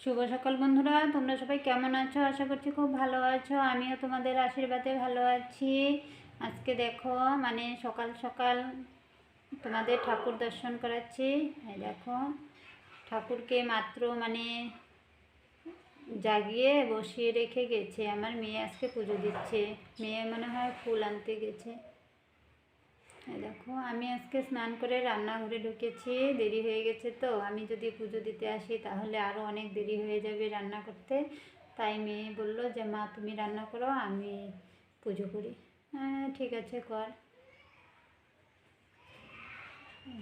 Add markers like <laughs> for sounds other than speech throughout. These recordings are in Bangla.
শুভ সকাল বন্ধুরা, তোমরা সবাই কেমন আছো? আশা করছি খুব ভালো আছো। আমিও তোমাদের আশীর্বাদে ভালো আছি। আজকে দেখো মানে সকাল সকাল তোমাদের ঠাকুর দর্শন করাচ্ছি। দেখো, ঠাকুরকে মাত্র মানে জাগিয়ে বসিয়ে রেখে গেছে। আমার মেয়ে আজকে পুজো দিচ্ছে। মেয়ে মনে হয় ফুল আনতে গেছে। দেখো, আমি আজকে স্নান করে রান্নাঘরে ঢুকেছি, দেরি হয়ে গেছে তো। আমি যদি পুজো দিতে আসি তাহলে আরও অনেক দেরি হয়ে যাবে রান্না করতে। তাই মেয়ে বলল যে, মা, তুমি রান্না করো, আমি পুজো করি। হ্যাঁ ঠিক আছে, কর।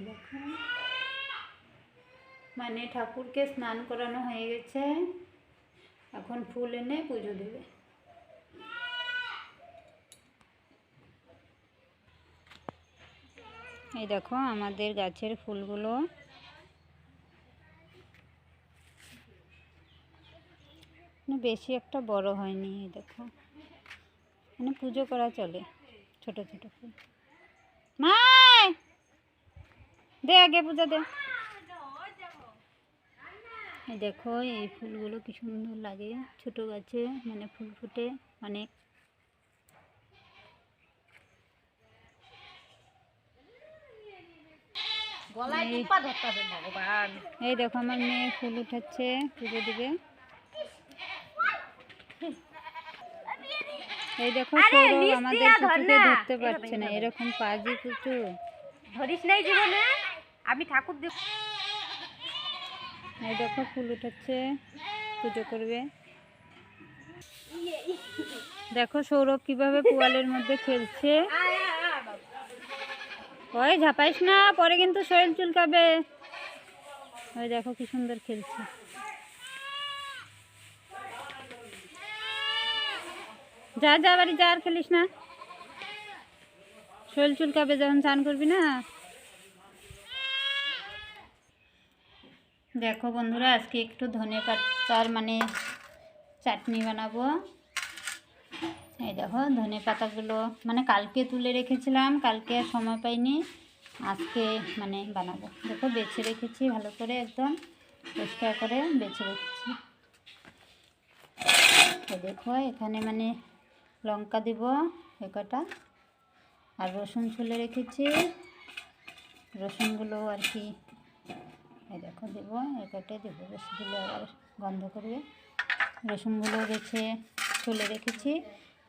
দেখো। মানে ঠাকুরকে স্নান করানো হয়ে গেছে। এখন ফুল এনে পুজো দেবে। এই দেখো আমাদের গাছের ফুলগুলো। বেশি একটা বড় হয়নি, এই দেখো। মানে পুজো করা চলে, ছোট ছোট ফুল। মাই দে আগে পূজা দে। দেখো, এই ফুলগুলো কি সুন্দর লাগে। ছোট গাছে মানে ফুল ফুটে অনেক। এই- দেখো আমার মেয়ে ফুল উঠাচ্ছে পুজো দিবে। এই দেখো সৌরভ আমাদের না। ধরতে পারছে না এরকম পাজি কুচু ধরিস নাই জীবনে? আমি ঠাকুর দেব এই দেখো ফুল উঠাচ্ছে পুজো করবে। দেখো সৌরভ কীভাবে পোয়ালের মধ্যে খেলছে। ওই ঝাপাইস না, পরে কিন্তু শরীর চুলকাবে। ওই দেখো কি সুন্দর খেলছে। যা যা, বাড়ি যা, আর খেলিস না। শরীর চুলকাবে যখন চান করবি না। দেখো বন্ধুরা, আজকে একটু ধনে পাতার মানে চাটনি বানাবো। এই দেখো ধনে পাতাগুলো মানে কালকে তুলে রেখেছিলাম, কালকে আর সময় পাইনি, আজকে মানে বানাবো। দেখো বেছে রেখেছি ভালো করে একদম পরিষ্কার করে বেছে রেখেছি। দেখো এখানে মানে লঙ্কা দিব এ কটা, আর রসুন ছুলে রেখেছি। রসুনগুলো আর কি, এই দেখো দেবো এই কটাই দেবো দিলে আবার গন্ধ করবে। রসুনগুলো বেছে তুলে রেখেছি।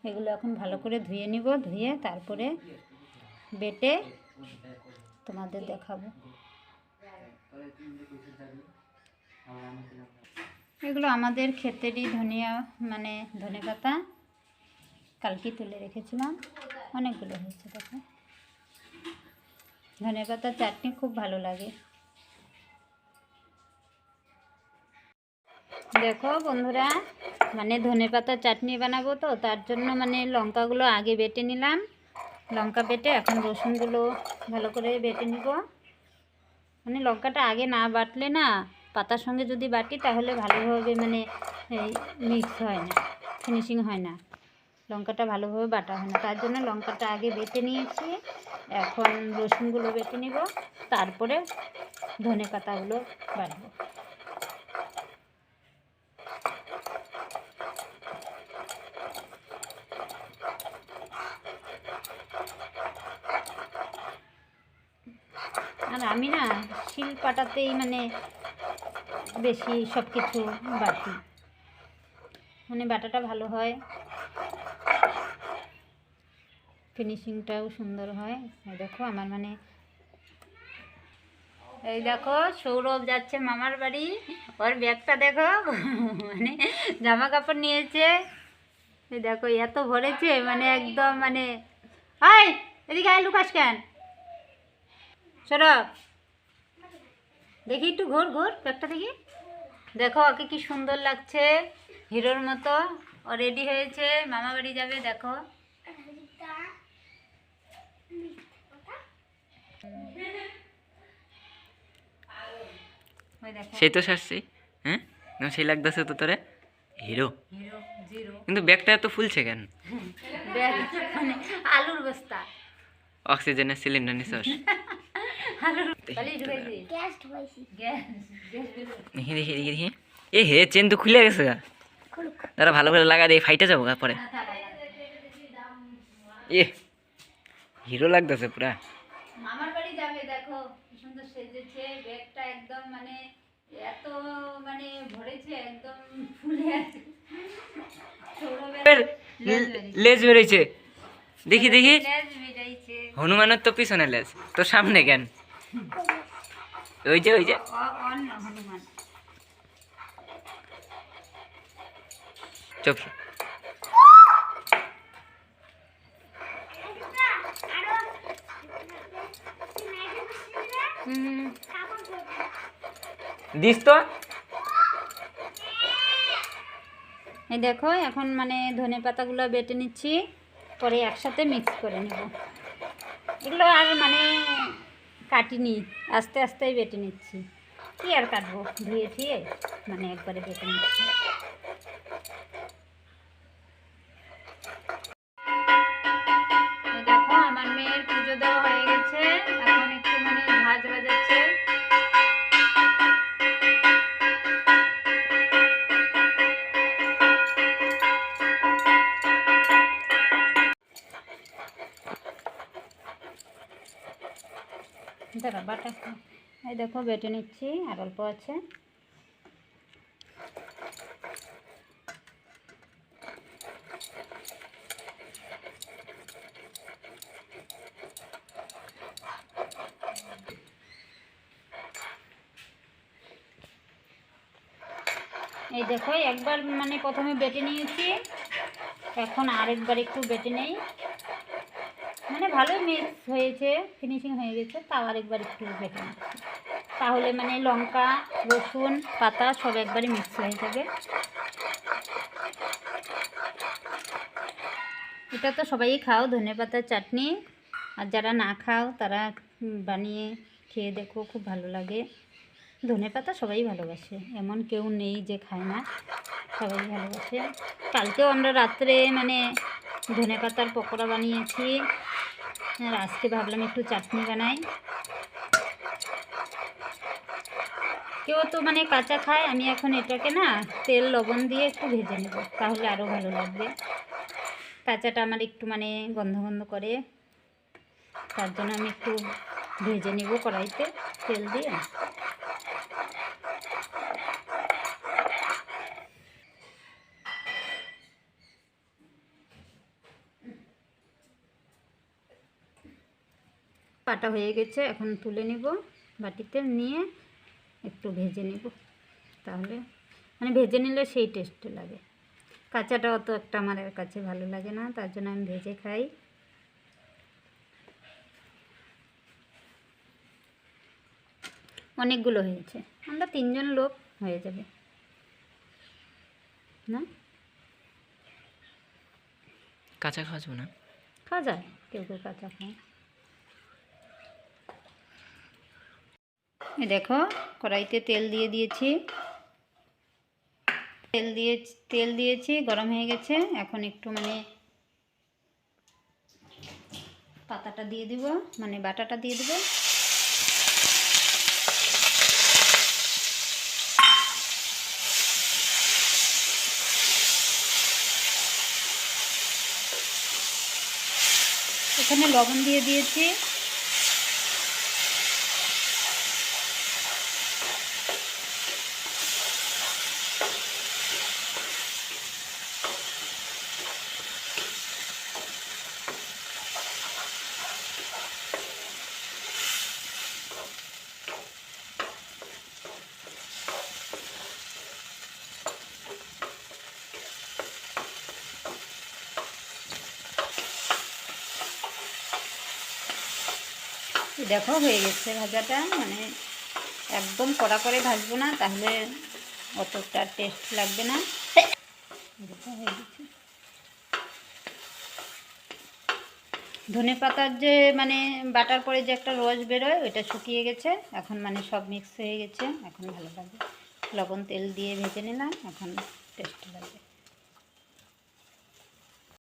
এগুলো এখন ভালো করে ধুয়ে নিব, ধুয়ে তারপরে বেটে তোমাদের দেখাবো। এগুলো আমাদের ক্ষেতেরই ধনিয়া মানে ধনে পাতা, কালকে তুলে রেখেছিলাম। অনেকগুলো হয়েছে, দেখো। ধনে পাতার চাটনি খুব ভালো লাগে। দেখো বন্ধুরা মানে ধনে পাতার চাটনি বানাবো তো, তার জন্য মানে লঙ্কাগুলো আগে বেটে নিলাম। লঙ্কা বেটে এখন রসুনগুলো ভালো করে বেটে নিব। মানে লঙ্কাটা আগে না বাটলে না, পাতার সঙ্গে যদি বাটি তাহলে ভালোভাবে মানে মিক্স হয় না ফিনিশিং হয় না। লঙ্কাটা ভালোভাবে বাটা হয় না, তার জন্য লঙ্কাটা আগে বেটে নিয়েছি। এখন রসুনগুলো বেটে নিব, তারপরে ধনে পাতাগুলো বাটবো। আর আমি না শিল পাটাতেই মানে বেশি সব কিছু বাটি মানে বাটাটা ভালো হয়। ফিনিশিংটাও সুন্দর হয়। দেখো আমার মানে এই দেখো সৌরভ যাচ্ছে মামার বাড়ি। ওর ব্যাগটা দেখো মানে জামা কাপড় নিয়েছে। এই দেখো, এত ভরেছে মানে একদম মানে আয় এদিকে আয় লুকাস কেন? সৌরভ দেখি একটু ঘোর ঘোর ব্যাগটা দেখি। দেখো ওকে কি সুন্দর লাগছে। হিরোর মতো ও রেডি হয়েছে মামা বাড়ি যাবে দেখো। সেই তো সারছি হ্যাঁ? সেই লাগতেছে তো তোরে। হিরো। হিরো কিন্তু ব্যাগটা এত ফুলছে কেন? মানে আলুর বস্তা। অক্সিজেনের সিলিন্ডার নিছস। <laughs> দেখি দেখি দেখি দেখি এ হে চেন তো খুলে গেছে গা। দাঁড়া ভালো করে লাগা দিয়ে ফাইটে যাব গা পরে। এ হিরো লাগতেছে পুরা। মামার বাড়ি যাবে দেখো সুন্দর সেজেছে ব্যাগটা একদম মানে এত মানে ভরেছে একদম ফুলে আছে। লেজ বেরোইছে। দেখি দেখি। হনুমানের তো পিছনে লেজ তো সামনে কেন? ওই যে ওই যে চুপ। দিস তো। এই দেখো, এখন মানে ধনে পাতাগুলো বেটে নিচ্ছি, পরে একসাথে মিক্স করে নেব। এগুলো আর মানে কাটিনি আস্তে আস্তেই বেটে নিচ্ছি। কি আর কাটবো? ধুয়ে ঠিয়ে মানে একবারে বেটে নিচ্ছি। দেখো বেটে নিচ্ছি, আর অল্প আছে। এই দেখো, একবার মানে প্রথমে বেটে নিয়েছি, এখন আরেকবার একটু বেটে নেই। মানে ভালো মিক্স হয়েছে ফিনিশিং হয়ে গেছে, তাও আরেকবার একটু বেটে নিচ্ছি। তাহলে মানে লঙ্কা, রসুন, পাতা সব একবারে মিক্স হয়ে যাবে। এটা তো সবাই খাও, ধনে পাতার চাটনি। আর যারা না খাও, তারা বানিয়ে খেয়ে দেখো, খুব ভালো লাগে। ধনে পাতা সবাই ভালোবাসে, এমন কেউ নেই যে খায় না, সবাই ভালোবাসে। কালকেও আমরা রাত্রে মানে ধনে পাতার পকোড়া বানিয়েছি। আর আজকে ভাবলাম একটু চাটনি বানাই। কেউ তো মানে কাঁচা খায়, আমি এখন এটাকে না তেল, লবণ দিয়ে একটু ভেজে নেব, তাহলে আরও ভালো লাগবে। কাঁচাটা আমার একটু মানে গন্ধ গন্ধ করে, তার জন্য আমি একটু ভেজে নেব কড়াইতে তেল দিয়ে। পাটা হয়ে গেছে, এখন তুলে নিব বাটিতে নিয়ে। একটু ভেজে নিব। তাহলে মানে ভেজে নিলে সেই টেস্টে লাগে। কাঁচাটা অত একটা আমার কাছে ভালো লাগে না তার জন্য আমি ভেজে খাই। অনেকগুলো হয়েছে। আমরা তিনজন লোক হয়ে যাবে। না? কাঁচা খাওয়া যাবে না? খাওয়া যায়। কেউ কেউ কাঁচা খায়। দেখো, কড়াইতে তেল দিয়ে দিয়েছি। তেল দিয়ে, তেল দিয়েছি, গরম হয়ে গেছে। এখন একটু মানে পাতাটা দিয়ে দিব মানে বাটাটা দিয়ে দিব। এখানে লবণ দিয়ে দিয়েছি। দেখো, হয়ে গেছে ভাজাটা। মানে একদম কড়া করে ভাজবো না, তাহলে অতটা টেস্ট লাগবে না। হয়ে গেছে। ধনে পাতার যে মানে বাটার পরে যে একটা রস বেরোয়, ওইটা শুকিয়ে গেছে। এখন মানে সব মিক্স হয়ে গেছে। এখন ভালো লাগবে। লবণ তেল দিয়ে ভেজে নিলাম, এখন টেস্ট লাগবে।